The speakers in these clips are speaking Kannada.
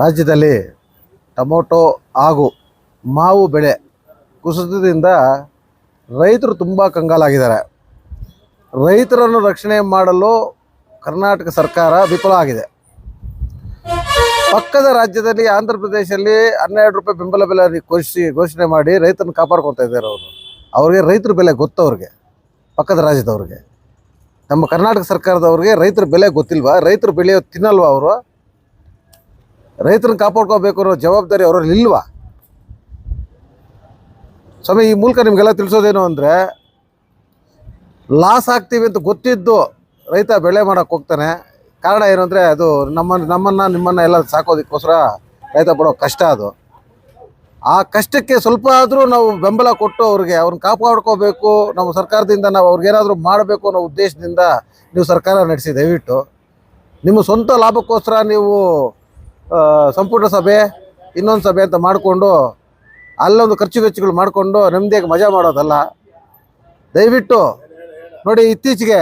ರಾಜ್ಯದಲ್ಲಿ ಟೊಮೊಟೊ ಹಾಗೂ ಮಾವು ಬೆಳೆ ಕುಸಿತದಿಂದ ರೈತರು ತುಂಬ ಕಂಗಾಲಾಗಿದ್ದಾರೆ. ರೈತರನ್ನು ರಕ್ಷಣೆ ಮಾಡಲು ಕರ್ನಾಟಕ ಸರ್ಕಾರ ವಿಫಲ ಆಗಿದೆ. ಪಕ್ಕದ ರಾಜ್ಯದಲ್ಲಿ ಆಂಧ್ರ ಪ್ರದೇಶದಲ್ಲಿ ಹನ್ನೆರಡು ರೂಪಾಯಿ ಬೆಂಬಲ ಬೆಲೆ ಘೋಷಿಸಿ ಘೋಷಣೆ ಮಾಡಿ ರೈತರನ್ನು ಕಾಪಾಡ್ಕೊತಾ ಇದ್ದಾರೆ ಅವರು. ಅವ್ರಿಗೆ ರೈತರ ಬೆಲೆ ಗೊತ್ತು ಅವ್ರಿಗೆ, ಪಕ್ಕದ ರಾಜ್ಯದವ್ರಿಗೆ. ನಮ್ಮ ಕರ್ನಾಟಕ ಸರ್ಕಾರದವ್ರಿಗೆ ರೈತರ ಬೆಲೆ ಗೊತ್ತಿಲ್ವಾ? ರೈತರು ಬೆಳೆಯೋ ತಿನ್ನಲ್ವಾ ಅವರು? ರೈತರನ್ನ ಕಾಪಾಡ್ಕೋಬೇಕು ಅನ್ನೋ ಜವಾಬ್ದಾರಿ ಅವರಲ್ಲಿ ಇಲ್ವಾ? ಸ್ವಾಮಿ, ಈ ಮೂಲಕ ನಿಮಗೆಲ್ಲ ತಿಳಿಸೋದೇನು ಅಂದರೆ ಲಾಸ್ ಆಗ್ತೀವಿ ಅಂತ ಗೊತ್ತಿದ್ದು ರೈತ ಬೆಳೆ ಮಾಡೋಕ್ಕೆ ಹೋಗ್ತಾನೆ. ಕಾರಣ ಏನು ಅಂದರೆ, ಅದು ನಮ್ಮ, ನಮ್ಮನ್ನು, ನಿಮ್ಮನ್ನು ಎಲ್ಲ ಸಾಕೋದಕ್ಕೋಸ್ಕರ ರೈತ ಪಡೋ ಕಷ್ಟ ಅದು. ಆ ಕಷ್ಟಕ್ಕೆ ಸ್ವಲ್ಪ ಆದರೂ ನಾವು ಬೆಂಬಲ ಕೊಟ್ಟು ಅವ್ರಿಗೆ ಅವ್ರನ್ನ ಕಾಪಾಡ್ಕೋಬೇಕು ನಮ್ಮ ಸರ್ಕಾರದಿಂದ ನಾವು ಅವ್ರಿಗೇನಾದರೂ ಮಾಡಬೇಕು ಅನ್ನೋ ಉದ್ದೇಶದಿಂದ ನೀವು ಸರ್ಕಾರ ನಡೆಸಿ ದಯವಿಟ್ಟು. ನಿಮ್ಮ ಸ್ವಂತ ಲಾಭಕ್ಕೋಸ್ಕರ ನೀವು ಸಂಪುಟ ಸಭೆ, ಇನ್ನೊಂದು ಸಭೆ ಅಂತ ಮಾಡಿಕೊಂಡು, ಅಲ್ಲೊಂದು ಖರ್ಚು ವೆಚ್ಚಗಳು ಮಾಡಿಕೊಂಡು ನೆಮ್ಮದಿಯಾಗಿ ಮಜಾ ಮಾಡೋದಲ್ಲ. ದಯವಿಟ್ಟು ನೋಡಿ ಇತ್ತೀಚೆಗೆ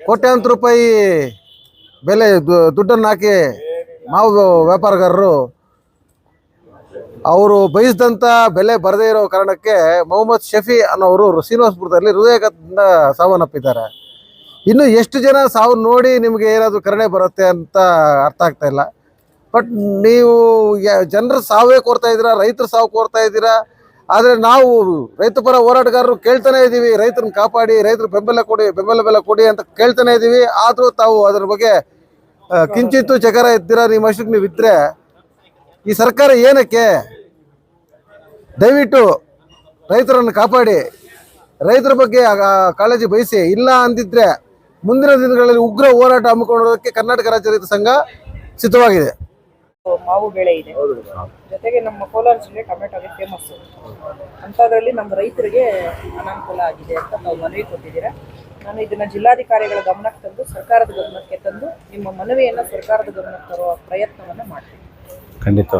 ಕೋಟ್ಯಾಂತರ ರೂಪಾಯಿ ಬೆಲೆ ದುಡ್ಡನ್ನು ಹಾಕಿ ಮಾವು ವ್ಯಾಪಾರಗಾರರು ಅವರು ಬಯಸಿದಂಥ ಬೆಲೆ ಬರದೇ ಇರೋ ಕಾರಣಕ್ಕೆ ಮೊಹಮ್ಮದ್ ಶಫಿ ಅನ್ನೋರು ಶ್ರೀನಿವಾಸಪುರದಲ್ಲಿ ಹೃದಯಘಾತದಿಂದ ಸಾವನ್ನಪ್ಪಿದ್ದಾರೆ. ಇನ್ನು ಎಷ್ಟು ಜನ ಸಾವು ನೋಡಿ ನಿಮಗೆ ಏನಾದರೂ ಕರುಣೆ ಬರುತ್ತೆ ಅಂತ ಅರ್ಥ ಆಗ್ತಾ ಇಲ್ಲ. ಬಟ್ ನೀವು ಜನರು ಸಾವೇ ಕೋರ್ತಾ ಇದ್ದೀರಾ, ರೈತರು ಸಾವು ಕೋರ್ತಾ ಇದ್ದೀರಾ? ಆದರೆ ನಾವು ರೈತ ಪರ ಹೋರಾಟಗಾರರು ಕೇಳ್ತಾನೆ ಇದ್ದೀವಿ, ರೈತರನ್ನ ಕಾಪಾಡಿ ರೈತರ ಬೆಂಬಲ ಕೊಡಿ, ಬೆಂಬಲ ಬೆಲ ಕೊಡಿ ಅಂತ ಕೇಳ್ತಾನೆ ಇದ್ದೀವಿ. ಆದರೂ ತಾವು ಅದ್ರ ಬಗ್ಗೆ ಕಿಂಚಿತ್ತು ಚಕರ ಇದ್ದೀರಾ ನಿಮ್ಮ ಅಷ್ಟಕ್ಕೆ ನೀವು ಇದ್ರೆ, ಈ ಸರ್ಕಾರ ಏನಕ್ಕೆ? ದಯವಿಟ್ಟು ರೈತರನ್ನು ಕಾಪಾಡಿ, ರೈತರ ಬಗ್ಗೆ ಕಾಳಜಿ ಬಯಸಿ ಇಲ್ಲ ಅಂದಿದ್ರೆ ಮುಂದಿನ ದಿನಗಳಲ್ಲಿ ಉಗ್ರ ಹೋರಾಟ ಹಮ್ಮಿಕೊಳ್ಳೋದಕ್ಕೆ ಕರ್ನಾಟಕ ರಾಜ್ಯ ರೈತ ಸಂಘ ಸಿದ್ಧವಾಗಿದೆ. ಮಾವು ಬೆಳೆ ಇದೆ. ಜೊತೆಗೆ ನಮ್ಮ ಕೋಲಾರ ಜಿಲ್ಲೆ ಟೊಮೆಟೋಗೆ ಫೇಮಸ್ ಅಂಥದ್ರಲ್ಲಿ ನಮ್ಮ ರೈತರಿಗೆ ಅನಾನುಕೂಲ ಆಗಿದೆ ಅಂತ ನಾವು ಮನವಿ ಕೊಟ್ಟಿದ್ದೀರಾ? ನಾನು ಇದನ್ನ ಜಿಲ್ಲಾಧಿಕಾರಿಗಳ ಗಮನಕ್ಕೆ ತಂದು ಸರ್ಕಾರದ ಗಮನಕ್ಕೆ ತಂದು ನಿಮ್ಮ ಮನವಿಯನ್ನ ಸರ್ಕಾರದ ಗಮನಕ್ಕೆ ತರುವ ಪ್ರಯತ್ನವನ್ನ ಮಾಡ್ತೀನಿ. ಖಂಡಿತ